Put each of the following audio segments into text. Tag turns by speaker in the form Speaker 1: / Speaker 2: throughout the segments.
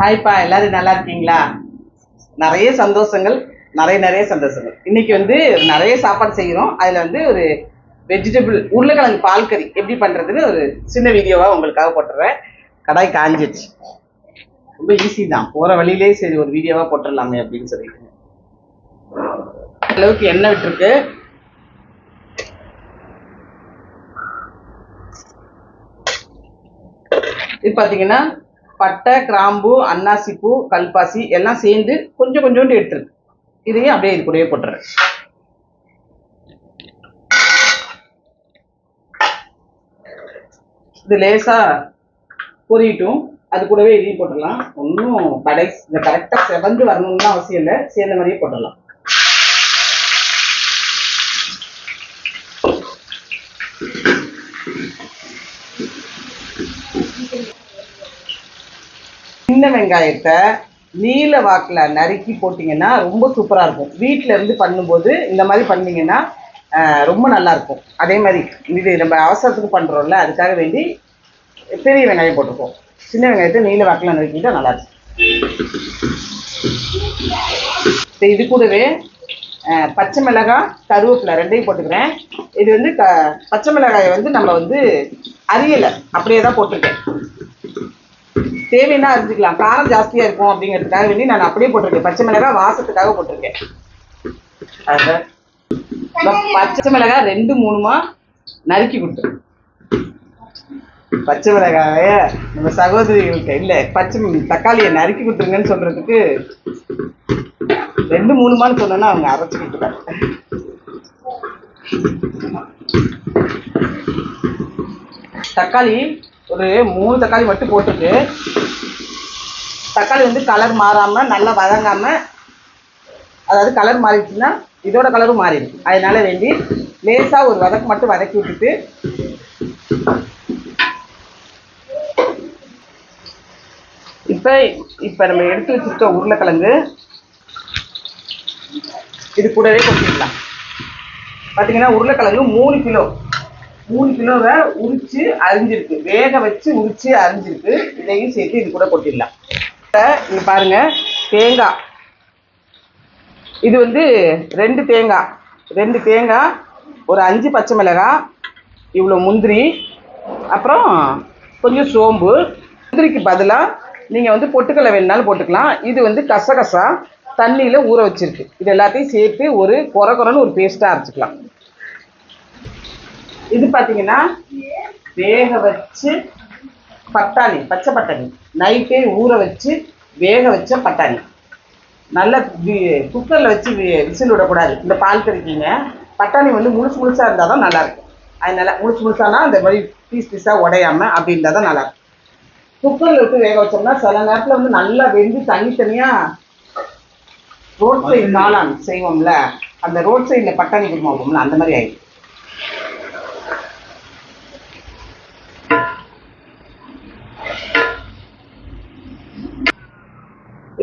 Speaker 1: ஹாய்ப்பா எல்லாரும் நல்லா இருக்கீங்களா? நிறைய சந்தோஷங்கள் நிறைய நிறைய சந்தோஷங்கள். இன்னைக்கு வந்து நிறைய சாப்பாடு செய்கிறோம் அதில் வந்து ஒரு வெஜிடபிள் உருளைக்கிழங்கு பால் கறி எப்படி பண்ணுறதுன்னு ஒரு சின்ன வீடியோவாக உங்களுக்காக போட்டுறேன். கடாய் காஞ்சிச்சு. ரொம்ப ஈஸி தான். போகிற வழியிலே சரி ஒரு வீடியோவாக போட்டுடலாமே அப்படின்னு சொல்லிட்டு. அளவுக்கு எண்ணெய் விட்டுருக்கு. இது பார்த்தீங்கன்னா பட்டை கிராம்பு அன்னாசிப்பூ கல்பாசி எல்லாம் சேர்ந்து கொஞ்சம் கொஞ்சோண்டு எடுத்துருக்கு இதையும் அப்படியே இது கூடவே போட்டுறேன். இது லேசாக பொரியட்டும் அது கூடவே இதையும் போட்டுடலாம். ஒன்றும் கடை இந்த கரெக்டாக செவந்து வரணும்னு அவசியம் இல்லை. சேர்ந்த மாதிரியே போட்டுடலாம். சின்ன வெங்காயத்தை நீல வாக்கில் நறுக்கி போட்டிங்கன்னா ரொம்ப சூப்பராக இருக்கும். வீட்டில் இருந்து பண்ணும்போது இந்த மாதிரி பண்ணிங்கன்னா ரொம்ப நல்லா இருக்கும். அதே மாதிரி இது நம்ம அவசரத்துக்கு பண்ணுறோம்ல அதுக்காக வேண்டி பெரிய வெங்காயம் போட்டிருக்கோம் சின்ன வெங்காயத்தை நீல வாக்கில் நறுக்கிட்டால் நல்லாயிருக்கும் இப்போ இது கூடவே பச்சை மிளகாய் கருவேப்பிலை ரெண்டையும் போட்டுக்கிறேன். இது வந்து க பச்சை மிளகாயை வந்து நம்ம வந்து அரியலை அப்படியே தான் போட்டிருக்கேன். தேவைன்னா அரிஞ்சிக்கலாம் காரம் ஜாஸ்தியா இருக்கும் அப்படிங்கிறதுக்காக வேண்டி நான் அப்படியே போட்டிருக்கேன். பச்சை மிளகாய் வாசத்துக்காக போட்டிருக்கேன். பச்சை மிளகாய் ரெண்டு மூணுமா நறுக்கி கொடுத்துரு பச்சை மிளகாய நம்ம சகோதரிகளுக்கு இல்ல பச்சை தக்காளியை நறுக்கி கொடுத்துருங்கன்னு சொல்றதுக்கு ரெண்டு மூணுமான்னு சொன்னோன்னா அவங்க அரைச்சு கொடுத்துட்டாங்க. தக்காளி ஒரு மூணு தக்காளி மட்டும் போட்டுட்டு தக்காளி வந்து கலர் மாறாமல் நல்லா வதங்காம அதாவது கலர் மாறிடுச்சுன்னா இதோட கலரும் மாறிடும். அதனால வேண்டி லேசாக ஒரு வதக்கு மட்டும் வதக்கி விட்டுட்டு இப்போ இப்போ நம்ம எடுத்து வச்சிருக்க உருளைக்கிழங்கு இது கூடவே கொட்டிடலாம். பார்த்தீங்கன்னா உருளைக்கிழங்கு மூணு கிலோ. மூணு கிலோவை உரிச்சு அரிஞ்சிருக்கு. வேக வச்சு உரிச்சு அரிஞ்சிருக்கு. இதையும் சேர்த்து இது கூட கொட்டிடலாம். இங்க பாருங்க தேங்காய். இது வந்து ரெண்டு தேங்காய். ரெண்டு தேங்காய் ஒரு அஞ்சு பச்சை மிளகாய் இவ்வளோ முந்திரி அப்புறம் கொஞ்சம் சோம்பு. முந்திரிக்கு பதிலாக நீங்கள் வந்து பொட்டுக்கலை வேணுனாலும் போட்டுக்கலாம். இது வந்து கசகசா தண்ணியில் ஊற வச்சிருக்கு. இது எல்லாத்தையும் சேர்த்து ஒரு கொர ஒரு பேஸ்ட்டாக அரைச்சிக்கலாம். இது பார்த்தீங்கன்னா வேக வச்சு பட்டாணி பச்சை பட்டாணி. நைட்டே ஊற வச்சு வேக வச்ச பட்டாணி. நல்லா குக்கரில் வச்சு விசில் விடக்கூடாது. இந்த பால் கறிக்கிங்க. பட்டாணி வந்து முழுசு முழுசாக இருந்தால் தான் நல்லாயிருக்கும் அதனால முழுசு முழுசானா அந்த மாதிரி பீஸ் பீஸாக உடையாம அப்படி இருந்தால் தான் நல்லாயிருக்கும் குக்கரில் விட்டு வேக வச்சோம்னா சில நேரத்தில் வந்து நல்லா வெந்து தனி தனியாக ரோட் சைடு காளான் செய்வோம்ல. அந்த ரோட் சைடில் பட்டாணி குருமா வைப்போம்ல அந்த மாதிரி ஆயிடும்.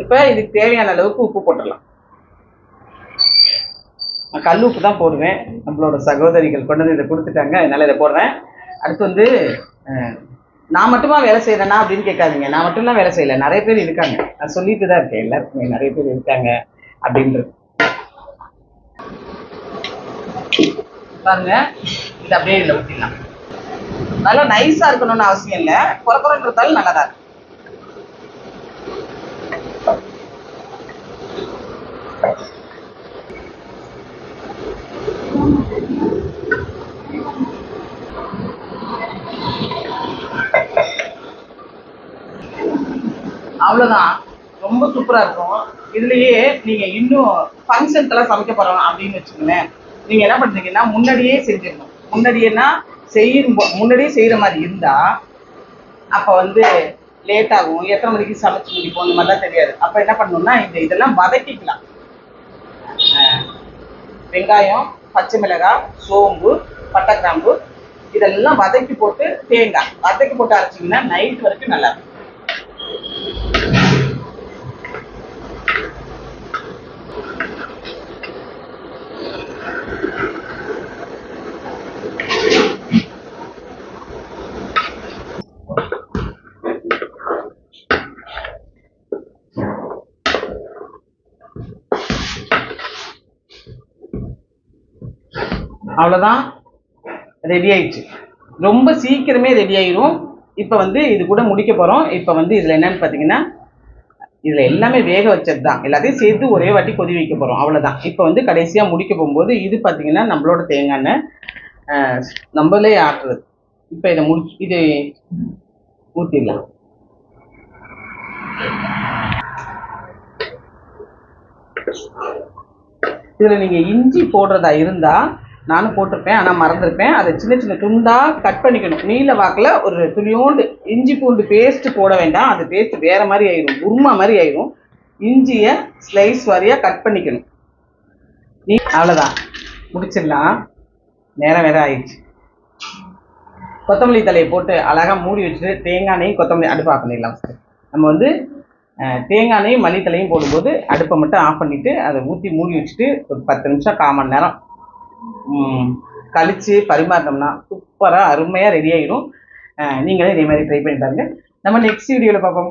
Speaker 1: இப்போ இதுக்கு தேவையான அளவுக்கு உப்பு போட்டுடலாம். நான் கல் உப்பு தான் போடுவேன். நம்மளோட சகோதரிகள் கொண்டு வந்து இதை கொடுத்துட்டாங்க. அதனால இதை போடுறேன். அடுத்து வந்து நான் மட்டுமா வேலை செய்கிறேனா அப்படின்னு கேட்காதீங்க. நான் மட்டும்லாம் வேலை செய்யலை. நிறைய பேர் இருக்காங்க. நான் சொல்லிட்டு தான் இருக்கேன். எல்லாருக்குமே நிறைய பேர் இருக்காங்க அப்படின்றது. பாருங்க. இது அப்படியே இதில் ஊற்றிடலாம் நல்லா நைஸாக இருக்கணும்னு அவசியம் இல்லை. குறை குறைன்றதாலும் நல்லா தான் இருக்கும். அவ்வளோதான் ரொம்ப சூப்பராக இருக்கும். இதுலயே நீங்கள் இன்னும் ஃபங்க்ஷனுக்கெல்லாம் சமைக்க போகிறோம் அப்படின்னு வச்சுக்கோங்களேன். நீங்கள் என்ன பண்ணுறீங்கன்னா முன்னாடியே செஞ்சிடணும். முன்னாடியேனா செய்யும் முன்னாடியே செய்கிற மாதிரி இருந்தால் அப்போ வந்து லேட் ஆகும். எத்தனை மணிக்கு சமைச்சு முடிப்போம்? இந்த மாதிரிலாம் தெரியாது. அப்போ என்ன பண்ணணும்னா இந்த இதெல்லாம் வதக்கிக்கலாம். வெங்காயம் பச்சை மிளகாய் சோம்பு பட்டை கிராம்பு இதெல்லாம் வதக்கி போட்டு தேங்காய். வதக்கி போட்டு அரைச்சிங்கன்னா நைட் வரைக்கும் நல்லா இருக்கும். அவ்வளோதான் ரெடி ஆயிடுச்சு. ரொம்ப சீக்கிரமே ரெடி ஆயிரும். இப்போ வந்து இது கூட முடிக்க போகிறோம் இப்போ வந்து இதில் என்னன்னு பார்த்தீங்கன்னா இதில் எல்லாமே வேக வச்சது தான் எல்லாத்தையும் சேர்த்து ஒரே வாட்டி கொதி வைக்க போகிறோம் அவ்வளோதான் இப்போ வந்து கடைசியாக முடிக்க போகும்போது இது பார்த்தீங்கன்னா நம்மளோட தேங்காய் எண்ணெய் நம்மளே ஆட்டுறது. இப்போ இதை முடி இது ஊற்றிடலாம் இதில் நீங்கள் இஞ்சி போடுறதா இருந்தால் நானும் போட்டிருப்பேன் ஆனால் மறந்துருப்பேன். அதை சின்ன சின்ன துண்டாக கட் பண்ணிக்கணும். நீல வாக்கில் ஒரு துளியோண்டு இஞ்சி பூண்டு பேஸ்ட்டு போட வேண்டாம். அது பேஸ்ட்டு வேறு மாதிரி ஆயிடும் குருமா மாதிரி ஆயிடும் இஞ்சியை ஸ்லைஸ் வாரியாக கட் பண்ணிக்கணும். நீ அவ்வளோதான் முடிச்சிடலாம். நேரம் வேற ஆயிடுச்சு. கொத்தமல்லி தலையை போட்டு அழகாக மூடி வச்சுட்டு தேங்காய் நெய் கொத்தமல்லி அடுப்பு பண்ணிடலாம் சார் நம்ம வந்து தேங்காய் நெய் மல்லித்தலையும் போடும்போது அடுப்பை மட்டும் ஆஃப் பண்ணிவிட்டு அதை ஊற்றி மூடி வச்சுட்டு ஒரு பத்து நிமிஷம் கால் நேரம் கழித்து கழிச்சு பரிமாறினோம்னா சூப்பராக அருமையாக ரெடி ஆயிடும். நீங்களே இதே மாதிரி ட்ரை பண்ணி பாருங்கள் நம்ம நெக்ஸ்ட் வீடியோவில் பார்ப்போம்.